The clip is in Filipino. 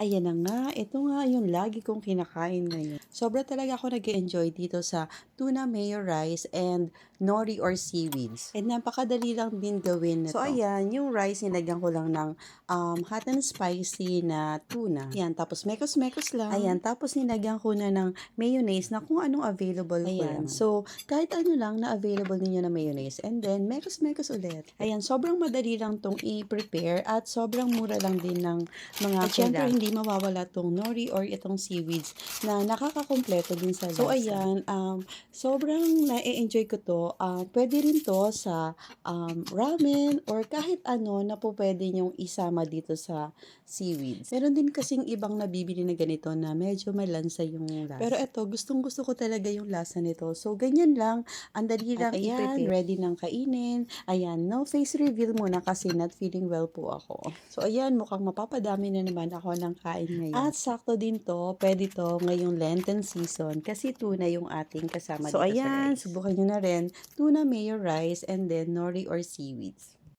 Ayan na nga, ito nga yung lagi kong kinakain ngayon. Sobra talaga ako nag enjoy dito sa tuna mayo rice and nori or seaweeds. And napakadali lang din gawin na So, ayan, yung rice nilagyan ko lang ng um, hot and spicy na tuna. Ayan, tapos mekos-mekos lang. Ayan, tapos nilagyan ko na ng mayonnaise na kung anong available ko Ayan. lang. So, kahit ano lang na available ninyo na mayonnaise. And then, mekos-mekos ulit. Ayan, sobrang madali lang tong i-prepare at sobrang mura lang din ng mga At syempre, hindi mawawala tong nori or itong seaweeds na nakakakompleto din sa lasa. So, ayan, um, sobrang na-enjoy ko to. Um, pwede rin to sa um, ramen or kahit ano na po pwede nyong isama dito sa seaweeds. Meron din kasing ibang nabibili na ganito na medyo malansa yung lasa. Pero eto, gustong gusto ko talaga yung lasa nito. So, ganyan lang. Ang dali lang At ayan, ready nang kainin. Ayan, no face reveal muna kasi not feeling well po ako. So, ayan, mukhang mapapadami na naman ako ng kain ngayon. At sakto din to, pwede to ngayong Lenten season kasi tuna yung ating kasama So, dito sa ayan, rice. Subukan nyo na rin, tuna mayo rice and then nori or seaweeds.